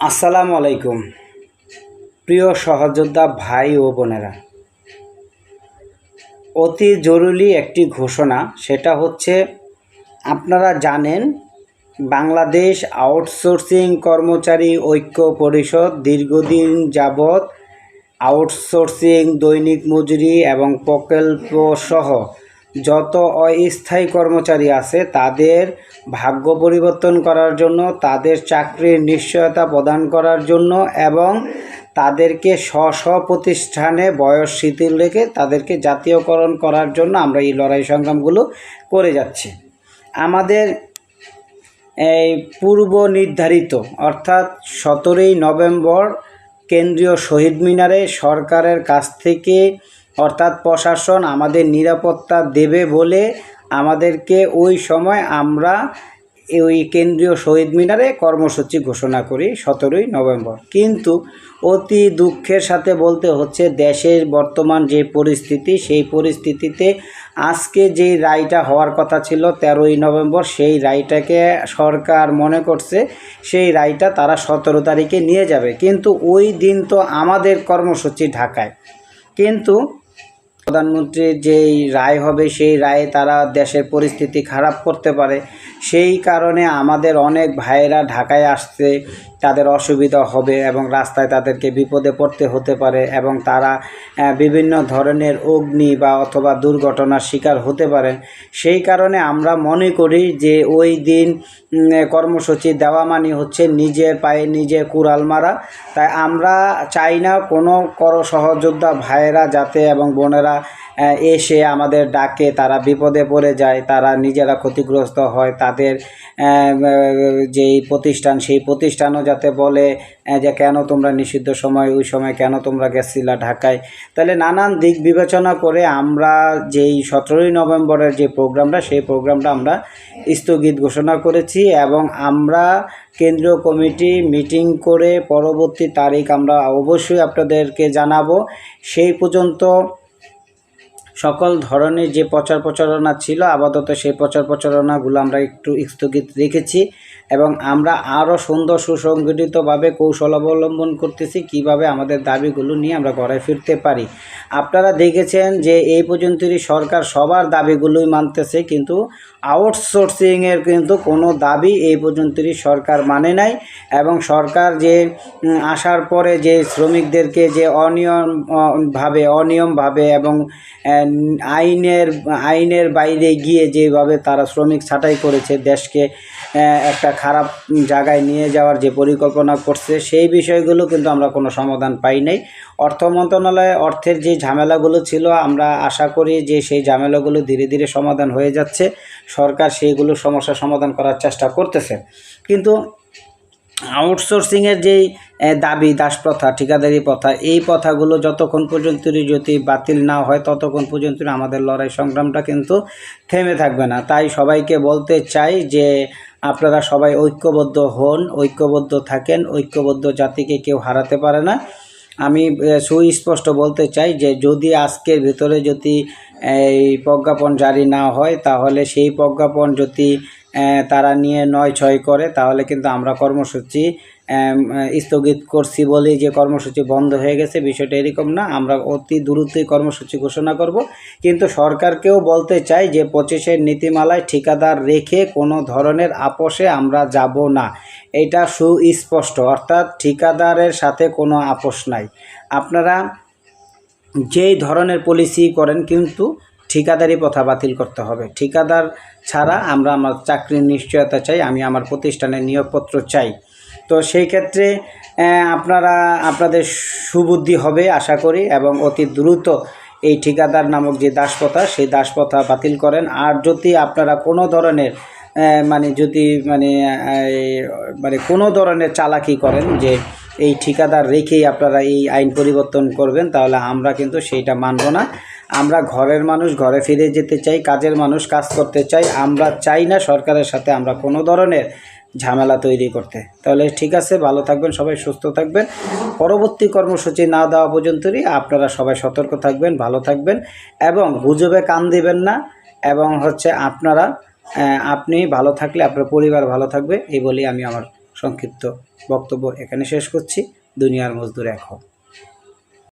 আসসালামু আলাইকুম, প্রিয় সহযোদ্ধা ভাই ও বোনেরা। অতি জরুরি একটি ঘোষণা, সেটা হচ্ছে, আপনারা জানেন, বাংলাদেশ আউটসোর্সিং কর্মচারী ঐক্য পরিষদ দীর্ঘদিন যাবৎ আউটসোর্সিং দৈনিক মজুরি এবং প্রকল্প সহ যত অস্থায়ী কর্মচারী আছে, তাদের ভাগ্য পরিবর্তন করার জন্য, তাদের চাকরির নিশ্চয়তা প্রদান করার জন্য এবং তাদেরকে স্ব স্ব প্রতিষ্ঠানে বয়স শিথিল রেখে তাদেরকে জাতীয়করণ করার জন্য আমরা এই লড়াই সংগ্রামগুলো করে যাচ্ছি। আমাদের এই পূর্ব নির্ধারিত, অর্থাৎ সতেরোই নভেম্বর কেন্দ্রীয় শহীদ মিনারে সরকারের কাছ থেকে অর্থাৎ প্রশাসন আমাদের নিরাপত্তা দেবে বলে আমাদেরকে ওই সময় আমরা ওই কেন্দ্রীয় শহীদ মিনারে কর্মসূচি ঘোষণা করি সতেরোই নভেম্বর। কিন্তু অতি দুঃখের সাথে বলতে হচ্ছে দেশের বর্তমান যে পরিস্থিতি, সেই পরিস্থিতিতে আজকে যেই রায়টা হওয়ার কথা ছিল তেরোই নভেম্বর, সেই রায়টাকে সরকার মনে করছে সেই রায়টা তারা সতেরো তারিখে নিয়ে যাবে। কিন্তু ওই দিন তো আমাদের কর্মসূচি ঢাকায়। কিন্তু প্রধানমন্ত্রীর যেই রায় হবে, সেই রায়ে তারা দেশের পরিস্থিতি খারাপ করতে পারে। সেই কারণে আমাদের অনেক ভাইয়েরা ঢাকায় আসতে তাদের অসুবিধা হবে এবং রাস্তায় তাদেরকে বিপদে পড়তে হতে পারে এবং তারা বিভিন্ন ধরনের অগ্নি বা অথবা দুর্ঘটনার শিকার হতে পারে। সেই কারণে আমরা মনে করি যে ওই দিন কর্মসূচি দেওয়া মানে হচ্ছে নিজের পায়ে নিজে কুড়াল মারা। তাই আমরা চাই না কোনো কর সহযোদ্ধা ভাইয়েরা যাতে এবং বোনেরা এসে আমাদের ডাকে, তারা বিপদে পড়ে যায়, তারা নিজেরা ক্ষতিগ্রস্ত হয়, তাদের যেই প্রতিষ্ঠান, সেই প্রতিষ্ঠানও যাতে বলে যে কেন তোমরা নিষিদ্ধ সময়, ওই সময় কেন তোমরা গেছিলা ঢাকায়? তাহলে নানান দিক বিবেচনা করে আমরা যেই সতেরোই নভেম্বরের যে প্রোগ্রামটা, সেই প্রোগ্রামটা আমরা স্থগিত ঘোষণা করেছি এবং আমরা কেন্দ্রীয় কমিটি মিটিং করে পরবর্তী তারিখ আমরা অবশ্যই আপনাদেরকে জানাব। সেই পর্যন্ত সকল ধরনের যে প্রচার প্রচারণা ছিল আপাতত সেই প্রচার প্রচারণাগুলো আমরা একটু স্থগিত রেখেছি এবং আমরা আরও সুন্দর সুসংগঠিতভাবে কৌশল অবলম্বন করতেছি কীভাবে আমাদের দাবিগুলো নিয়ে আমরা ঘরে ফিরতে পারি। আপনারা দেখেছেন যে এই পর্যন্তই সরকার সবার দাবিগুলোই মানতেছে কিন্তু আউটসোর্সিংয়ের কিন্তু কোনো দাবি এই পর্যন্তই সরকার মানে নাই এবং সরকার যে আসার পরে যে শ্রমিকদেরকে যে অনিয়ম আহ, ভাবে অনিয়মভাবে এবং আইনের আইনের বাইরে গিয়ে যেভাবে তারা শ্রমিক ছাঁটাই করেছে, দেশকে একটা খারাপ জায়গায় নিয়ে যাওয়ার যে পরিকল্পনা করছে, সেই বিষয়গুলো কিন্তু আমরা কোনো সমাধান পাই নাই। অর্থ মন্ত্রণালয়ে অর্থের যে ঝামেলাগুলো ছিল, আমরা আশা করি যে সেই ঝামেলাগুলো ধীরে ধীরে সমাধান হয়ে যাচ্ছে। সরকার সেইগুলো সমস্যা সমাধান করার চেষ্টা করতেছে। কিন্তু আউটসোর্সিংয়ের যেই দাবি, দাস প্রথা, ঠিকাদারি প্রথা, এই প্রথাগুলো যতক্ষণ পর্যন্ত যদি বাতিল না হয়, ততক্ষণ পর্যন্ত আমাদের লড়াই সংগ্রামটা কিন্তু থেমে থাকবে না। তাই সবাইকে বলতে চাই যে, আপনারা সবাই ঐক্যবদ্ধ হন, ঐক্যবদ্ধ থাকেন, ঐক্যবদ্ধ জাতিকে কেউ হারাতে পারে না। আমি সুস্পষ্ট বলতে চাই যে, যদি আজকের ভিতরে যদি এই প্রজ্ঞাপন জারি না হয়, তাহলে সেই প্রজ্ঞাপন যদি তারা নিয়ে নয় ছয় করে, তাহলে কিন্তু আমরা কর্মসূচি স্থগিত করছি বলেই যে কর্মসূচি বন্ধ হয়ে গেছে, বিষয়টা এরকম না। আমরা অতি দ্রুতই কর্মসূচি ঘোষণা করব। কিন্তু সরকারকেও বলতে চাই যে পঁচিশের নীতিমালায় ঠিকাদার রেখে কোনো ধরনের আপোষে আমরা যাব না। এটা সুস্পষ্ট। অর্থাৎ ঠিকাদারের সাথে কোনো আপোষ নাই। আপনারা যেই ধরনের পলিসি করেন কিন্তু ঠিকাদারি প্রথা বাতিল করতে হবে। ঠিকাদার ছাড়া আমরা আমার চাকরির নিশ্চয়তা চাই, আমি আমার প্রতিষ্ঠানের নিয়োগপত্র চাই। তো সেই ক্ষেত্রে আপনারা, আপনাদের সুবুদ্ধি হবে আশা করি, এবং অতি দ্রুত এই ঠিকাদার নামক যে দাসপ্রথা, সেই দাসপ্রথা বাতিল করেন। আর যদি আপনারা কোনো ধরনের মানে যদি মানে মানে কোনো ধরনের চালাকি করেন যে এই ঠিকাদার রেখেই আপনারা এই আইন পরিবর্তন করবেন, তাহলে আমরা কিন্তু সেইটা মানব না। আমরা ঘরের মানুষ, ঘরে ফিরে যেতে চাই, কাজের মানুষ, কাজ করতে চাই। আমরা চাই না সরকারের সাথে আমরা কোনো ধরনের ঝামেলা তৈরি করতে। তাহলে ঠিক আছে, ভালো থাকবেন, সবাই সুস্থ থাকবেন। পরবর্তী কর্মসূচি না দেওয়া পর্যন্তই আপনারা সবাই সতর্ক থাকবেন, ভালো থাকবেন এবং গুজবে কান দিবেন না এবং হচ্ছে আপনারা আপনি ভালো থাকলে আপনার পরিবার ভালো থাকবে, এই বলেই আমি আমার সংক্ষিপ্ত বক্তব্য এখানে শেষ করছি। দুনিয়ার মজদুর এক হোক।